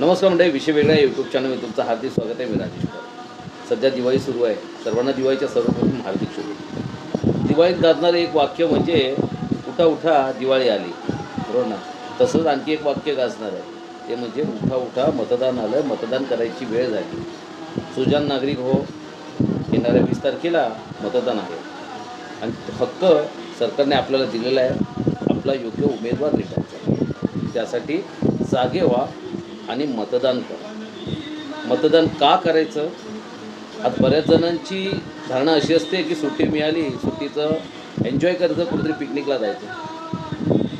नमस्कार मंडळी विषय वेगळा आहे. यूट्यूब चॅनलमध्ये तुमचं हार्दिक स्वागत आहे. मी राजेश सध्या दिवाळी सुरू आहे. सर्वांना दिवाळीच्या सर्वप्रथम हार्दिक शुभेच्छा. दिवाळीत गाजणारं एक वाक्य म्हणजे उठा उठा दिवाळी आली. बरोबर ना? तसंच आणखी एक वाक्य गाजणार आहे. ते म्हणजे उठा उठा मतदान आलं मतदान करायची वेळ झाली. सुजान नागरिक हो येणाऱ्या वीस तारखेला मतदान आहे. आणि हक्क सरकारने आपल्याला दिलेला आहे. आपला योग्य उमेदवार निवडायचा त्यासाठी जागे व्हा. आणि मतदान करा. मतदान का करायचं? आज बऱ्याच जणांची धारणा अशी असते की सुट्टी मिळाली सुट्टीचं एन्जॉय करायचं कुठेतरी पिकनिकला जायचं.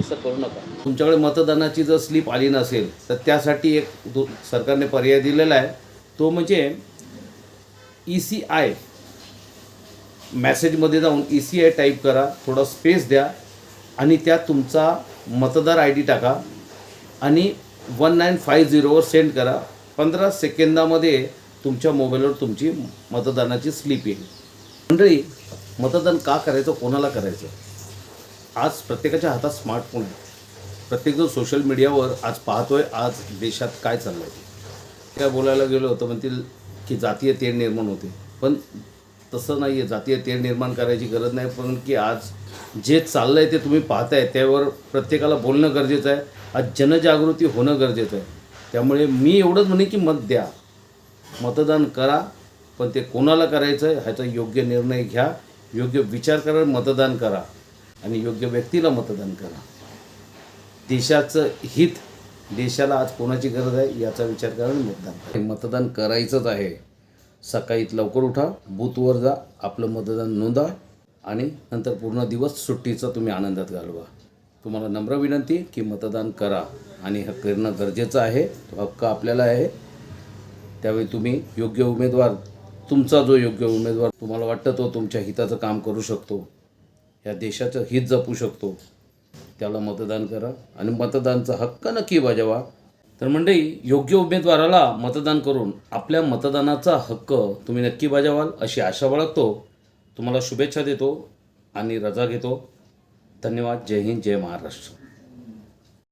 असं करू नका. तुमच्याकडे मतदानाची जर स्लिप आली नसेल तर त्यासाठी एक दो सरकारने पर्याय दिलेला आहे. तो म्हणजे ई सी आय मॅसेजमध्ये जाऊन ई सी आय टाईप करा थोडा स्पेस द्या आणि त्यात तुमचा मतदार आय डी टाका आणि वन नाईन फाय झिरोवर सेंड करा. पंधरा सेकंदामध्ये तुमच्या मोबाईलवर तुमची मतदानाची स्लिप येईल. मंडळी मतदान का करायचं कोणाला करायचं? आज प्रत्येकाच्या हातात स्मार्टफोन आहे. प्रत्येकजण सोशल मीडियावर आज पाहतोय आज देशात काय चाललं आहे काय बोलायला गेलो होतं म्हणतील की जातीय तेढ निर्माण होते. पण तसं नाही आहे जातीय तेढ निर्माण करायची गरज नाही पण की आज जे चाललं आहे ते तुम्ही पाहताय त्यावर प्रत्येकाला बोलणं गरजेचं आहे. आज जनजागृती होणं गरजेचं आहे. त्यामुळे मी एवढंच म्हणे की मत द्या. मतदान करा पण ते कोणाला करायचं आहे ह्याचा योग्य निर्णय घ्या. योग्य विचार करा मतदान करा. आणि योग्य व्यक्तीला मतदान करा. देशाचं हित देशाला आज कोणाची गरज आहे याचा विचार करा आणि मतदान करा. मतदान करायचंच आहे. सकाळीत लवकर उठा बूथवर जा आपलं मतदान नोंदा आणि नंतर पूर्ण दिवस सुट्टीचा तुम्ही आनंदात घालवा. तुम्हाला नम्र विनंती की मतदान करा आणि हक्क करणं गरजेचं आहे तो हक्क आपल्याला आहे. त्यावेळी तुम्ही योग्य उमेदवार तुमचा जो योग्य उमेदवार तुम्हाला वाटतं तो तुमच्या हिताचं काम करू शकतो या देशाचं हित जपू शकतो त्याला मतदान करा आणि मतदानचा हक्क नक्की बजावा. तर मंडळी योग्य उमेदवाराला मतदान करून आपल्या मतदानाचा हक्क तुम्ही नक्की बजावाल अशी आशा बाळगतो. तुम्हाला शुभेच्छा देतो आणि रजा घेतो. धन्यवाद. जय हिंद जय महाराष्ट्र.